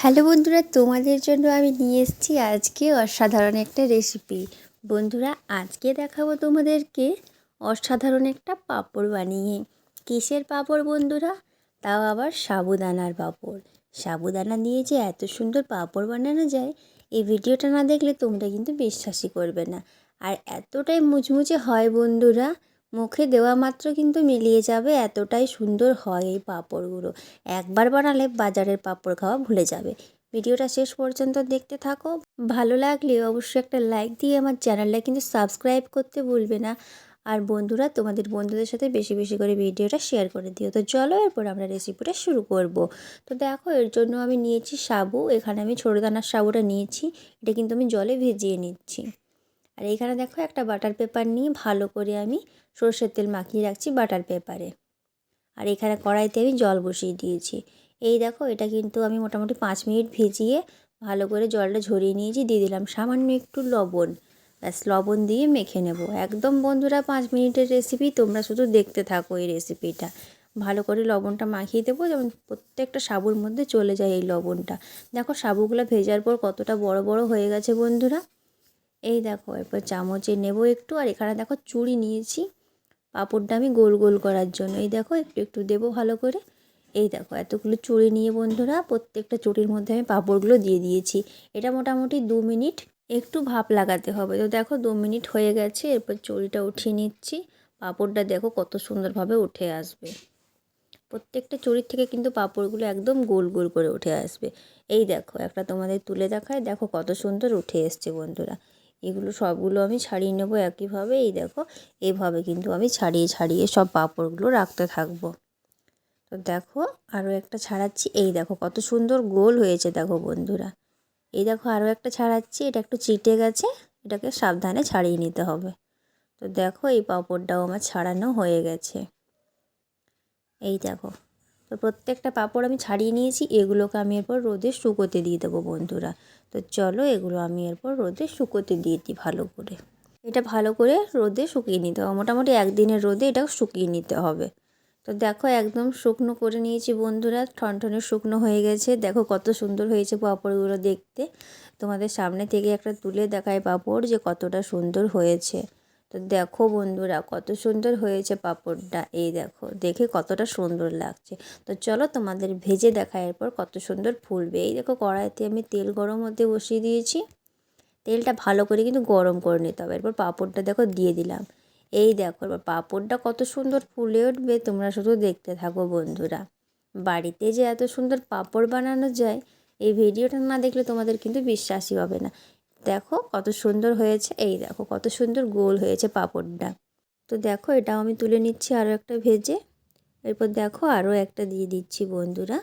Hello বন্ধুরা, তোমাদের জন্য আমি নিয়ে এসেছি আজকে অসাধারণ একটা রেসিপি বন্ধুরা, আজকে দেখাবো তোমাদেরকে অসাধারণ একটা পাঁপড় বানিয়ে। কিসের পাঁপড় বন্ধুরা? তাও আবার সাবুদানার পাঁপড়। সাবুদানা দিয়ে যে এত সুন্দর পাঁপড় বানানো যায়, এই ভিডিওটা না দেখলে তোমরা কিন্তু বিশ্বাসই করবে না। আর এতটাই মুচমুচে হয় বন্ধুরা মুখে দেওয়া মাত্র কিন্তু মিলিয়ে যাবে, এতটাই সুন্দর হয় এই পাঁপড়গুলো। একবার বানালে বাজারের পাঁপড় খাওয়া ভুলে যাবে। ভিডিওটা শেষ পর্যন্ত দেখতে থাকো। ভালো লাগলে অবশ্যই একটা লাইক দিয়ে আমার চ্যানেলটা কিন্তু সাবস্ক্রাইব করতে ভুলবে না। আর বন্ধুরা, তোমাদের বন্ধুদের সাথে বেশি বেশি করে ভিডিওটা শেয়ার করে দিও। তো চলো এরপর আমরা রেসিপিটা শুরু করব। তো দেখো, এর জন্য আমি নিয়েছি সাবু। এখানে আমি ছোটো দানার সাবুটা নিয়েছি। এটা কিন্তু আমি জলে ভিজিয়ে নিচ্ছি। আর এইখানে দেখো একটা বাটার পেপার নিয়ে ভালো করে আমি সর্ষের তেল মাখিয়ে রাখছি বাটার পেপারে আর এখানে কড়াইতে আমি জল বসিয়ে দিয়েছি। এই দেখো এটা কিন্তু আমি মোটামুটি পাঁচ মিনিট ভিজিয়ে ভালো করে জলটা ঝরিয়ে নিয়েছি, দিয়ে দিলাম সামান্য একটু লবণ। ব্যাস, লবণ দিয়ে মেখে নেব। একদম বন্ধুরা পাঁচ মিনিটের রেসিপি তোমরা শুধু দেখতে থাকো এই রেসিপিটা ভালো করে লবণটা মাখিয়ে দেবো, যেমন প্রত্যেকটা সাবুর মধ্যে চলে যায় এই লবণটা। দেখো সাবুগুলো ভেজার পর কতটা বড় বড় হয়ে গেছে বন্ধুরা। এই দেখো, এরপর চামচে নেব একটু, আর এখানে দেখো চুড়ি নিয়েছি। পাঁপড়টা আমি গোল গোল করার জন্য। এই দেখো, একটু একটু দেবো ভালো করে। এই দেখো, এতগুলো চুড়ি নিয়ে বন্ধুরা, প্রত্যেকটা চুড়ির মধ্যে আমি পাঁপড়গুলো দিয়ে দিয়েছি। এটা মোটামুটি দু মিনিট একটু ভাপ লাগাতে হবে। তো দেখো, দু মিনিট হয়ে গেছে, এরপর চুড়িটা উঠিয়ে নিচ্ছি। পাঁপড়টা দেখো কত সুন্দরভাবে উঠে আসবে। প্রত্যেকটা চুড়ির থেকে কিন্তু পাঁপড়গুলো একদম গোল গোল করে উঠে আসবে। এই দেখো, একটা তোমাদের তুলে দেখায়। দেখো কত সুন্দর উঠে এসছে বন্ধুরা। এগুলো সবগুলো আমি ছাড়িয়ে নেব একইভাবে। এই দেখো এইভাবে কিন্তু আমি ছাড়িয়ে ছাড়িয়ে সব পাঁপড়গুলো রাখতে থাকব। তো দেখো, আরও একটা ছাড়াচ্ছি। এই দেখো, কত সুন্দর গোল হয়েছে দেখো বন্ধুরা। এই দেখো, আরও একটা ছাড়াচ্ছি। এটা একটু চিটে গেছে, এটাকে সাবধানে ছাড়িয়ে নিতে হবে। তো দেখো, এই পাঁপড়টাও আমার ছাড়ানো হয়ে গেছে। এই দেখো তো প্রত্যেকটা পাঁপড় আমি ছাড়িয়ে নিয়েছি, এগুলোকে আমি এরপর রোদে শুকোতে দিয়ে দেবো বন্ধুরা। তো চলো এগুলো আমি এরপর রোদে শুকোতে দিয়ে দিই ভালো করে। এটা ভালো করে রোদে শুকিয়ে নিতে হবে। মোটামুটি একদিনের রোদে এটা শুকিয়ে নিতে হবে। তো দেখো একদম শুকনো করে নিয়েছি বন্ধুরা, ঠনঠনে শুকনো হয়ে গেছে। দেখো কত সুন্দর হয়েছে পাঁপড়গুলো দেখতে। তোমাদের সামনে থেকে একটা তুলে দেখায় পাঁপড় যে কতটা সুন্দর হয়েছে। তো দেখো বন্ধুরা, কত সুন্দর হয়েছে পাঁপড়টা। এই দেখো, দেখে কতটা সুন্দর লাগছে। তো চলো তোমাদের ভেজে দেখা এরপর কত সুন্দর ফুলবে। এই দেখো কড়াইতে আমি তেল গরম হতে বসিয়ে দিয়েছি। তেলটা ভালো করে কিন্তু গরম করে নিতে হবে। এরপর পাঁপড়টা দেখো দিয়ে দিলাম। এই দেখো এবার পাঁপড়টা কত সুন্দর ফুলে উঠবে, তোমরা শুধু দেখতে থাকো বন্ধুরা। বাড়িতে যে এত সুন্দর পাঁপড় বানানো যায়, এই ভিডিওটা না দেখলে তোমাদের কিন্তু বিশ্বাসই হবে না। দেখো কত সুন্দর হয়েছে, এই দেখো কত সুন্দর গোল হয়েছে পাঁপড়টা। তো দেখো এটাও আমি তুলে নিচ্ছি আরও একটা ভেজে। এরপর দেখো আরও একটা দিয়ে দিচ্ছি বন্ধুরা।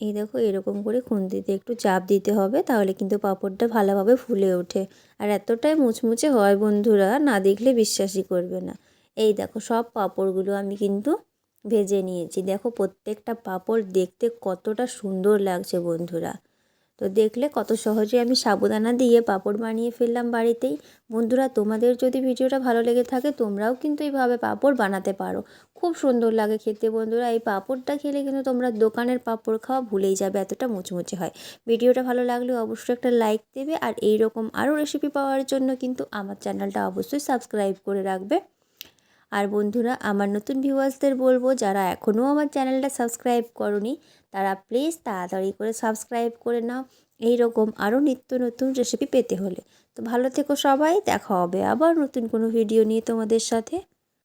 এই দেখো এরকম করে খুন্তিতে একটু চাপ দিতে হবে, তাহলে কিন্তু পাঁপড়টা ভালোভাবে ফুলে ওঠে। আর এতটাই মুচমুচে হয় বন্ধুরা, না দেখলে বিশ্বাসই করবে না। এই দেখো সব পাঁপড়গুলো আমি কিন্তু ভেজে নিয়েছি। দেখো প্রত্যেকটা পাঁপড় দেখতে কতটা সুন্দর লাগছে বন্ধুরা। তো দেখলে কত সহজে আমি সাবুদানা দিয়ে পাঁপড় বানিয়ে ফেললাম বাড়িতেই। বন্ধুরা, তোমাদের যদি ভিডিওটা ভালো লেগে থাকে, তোমরাও কিন্তু এইভাবে পাঁপড় বানাতে পারো। খুব সুন্দর লাগে খেতে বন্ধুরা। এই পাঁপড়টা খেলে কিন্তু তোমরা দোকানের পাঁপড় খাওয়া ভুলেই যাবে, এতটা মুচমুচে হয়। ভিডিওটা ভালো লাগলে অবশ্যই একটা লাইক দেবে আর এই রকম আরও রেসিপি পাওয়ার জন্য কিন্তু আমার চ্যানেলটা অবশ্যই সাবস্ক্রাইব করে রাখবে। আর বন্ধুরা, আমার নতুন ভিউয়ার্সদের বলব, যারা এখনও আমার চ্যানেলটা সাবস্ক্রাইব করনি, তারা প্লিজ তাড়াতাড়ি করে সাবস্ক্রাইব করে নাও। এই রকম আরও নিত্য নতুন রেসিপি পেতে হলে। তো ভালো থেকো সবাই, দেখা হবে আবার নতুন কোনো ভিডিও নিয়ে তোমাদের সাথে।